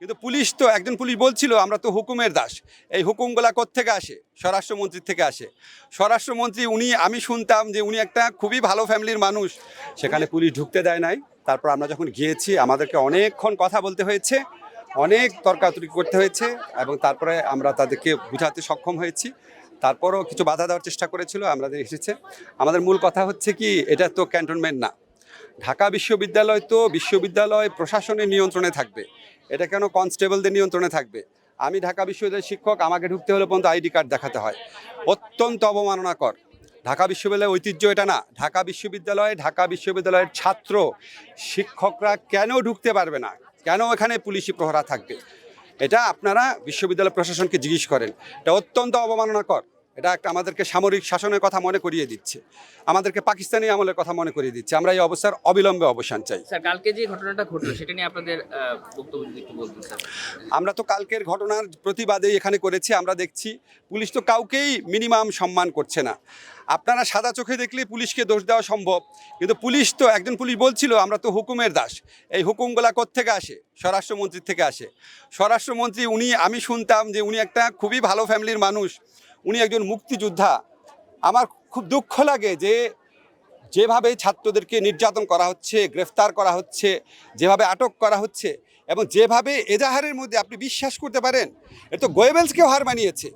কিন্তু পুলিশ তো, একজন পুলিশ বলছিল, আমরা তো হুকুমের দাস। এই হুকুমগুলা থেকে আসে? স্বরাষ্ট্রমন্ত্রীর থেকে আসে। স্বরাষ্ট্রমন্ত্রী, উনি, আমি শুনতাম যে উনি একটা খুবই ভালো ফ্যামিলির মানুষ। সেখানে পুলিশ ঢুকতে দেয় নাই। তারপর আমরা যখন গিয়েছি, আমাদেরকে অনেকক্ষণ কথা বলতে হয়েছে, অনেক তর্কাতর্কি করতে হয়েছে, এবং তারপরে আমরা তাদেরকে বোঝাতে সক্ষম হয়েছি। তারপরও কিছু বাধা দেওয়ার চেষ্টা করেছিল, আমাদের এসেছে। আমাদের মূল কথা হচ্ছে কি, এটা তো ক্যান্টনমেন্ট না। ঢাকা বিশ্ববিদ্যালয় তো বিশ্ববিদ্যালয় প্রশাসনের নিয়ন্ত্রণে থাকবে। এটা কেন কনস্টেবলদের নিয়ন্ত্রণে থাকবে? আমি ঢাকা বিশ্ববিদ্যালয়ের শিক্ষক, আমাকে ঢুকতে হলে পর্যন্ত আইডি কার্ড দেখাতে হয়। অত্যন্ত অবমাননাকর। ঢাকা বিশ্ববিদ্যালয়ের ঐতিহ্য এটা না। ঢাকা বিশ্ববিদ্যালয়ে, ঢাকা বিশ্ববিদ্যালয়ের ছাত্র শিক্ষকরা কেন ঢুকতে পারবে না? কেন এখানে পুলিশি প্রহরা থাকবে? এটা আপনারা বিশ্ববিদ্যালয় প্রশাসনকে জিজ্ঞেস করেন। এটা অত্যন্ত অবমাননাকর। এটা একটা আমাদেরকে সামরিক শাসনের কথা মনে করিয়ে দিচ্ছে। আমাদেরকে পাকিস্তানি আমলের কথা মনে করিয়ে দিচ্ছে। আমরা এই অবস্থার অবিলম্বে অবসান চাই। স্যার কালকে যে ঘটনাটা ঘটলো সেটা নিয়ে আপনাদের বক্তব্য একটু স্যার। আমরা তো কালকের ঘটনার প্রতিবাদে এখানে করেছি আমরা দেখছি। পুলিশ তো কাউকেই মিনিমাম সম্মান করছে না। আপনারা সাদা চোখে দেখলে পুলিশকে দোষ দেওয়া সম্ভব। কিন্তু পুলিশ তো একজন পুলিশ বলছিল আমরা তো হুকুমের দাস। এই হুকুমগুলা থেকে আসে? স্বরাষ্ট্রমন্ত্রীর থেকে আসে। স্বরাষ্ট্রমন্ত্রী উনি আমি শুনতাম যে উনি একটা খুবই ভালো ফ্যামিলির মানুষ। উনি একজন মুক্তিযোদ্ধা। আমার খুব দুঃখ লাগে যে, যেভাবে ছাত্রদেরকে নির্যাতন করা হচ্ছে, গ্রেফতার করা হচ্ছে, যেভাবে আটক করা হচ্ছে এবং যেভাবে এজাহারের মধ্যে আপনি বিশ্বাস করতে পারেন, এ তো গোয়েবেলসকেও হার মানিয়েছে।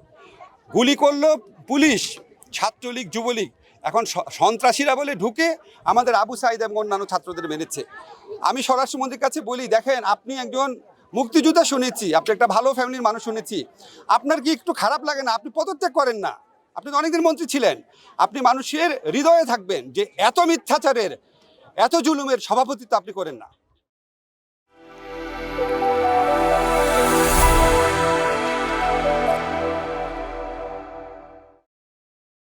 গুলি করল পুলিশ, ছাত্রলীগ, যুবলীগ। এখন সন্ত্রাসীরা বলে ঢুকে আমাদের আবু সাইদ এবং অন্যান্য ছাত্রদের মেরেছে। আমি স্বরাষ্ট্রমন্ত্রীর কাছে বলি, দেখেন, আপনি একজন মুক্তিযোদ্ধা শুনেছি, আপনি একটা ভালো ফ্যামিলির মানুষ শুনেছি। আপনার কি একটু খারাপ লাগে না? আপনি পদত্যাগ করেন না। আপনি তো অনেকদিন মন্ত্রী ছিলেন। আপনি মানুষের হৃদয়ে থাকবেন যে এত মিথ্যাচারের, এত জুলুমের সভাপতিত্ব আপনি করেন না।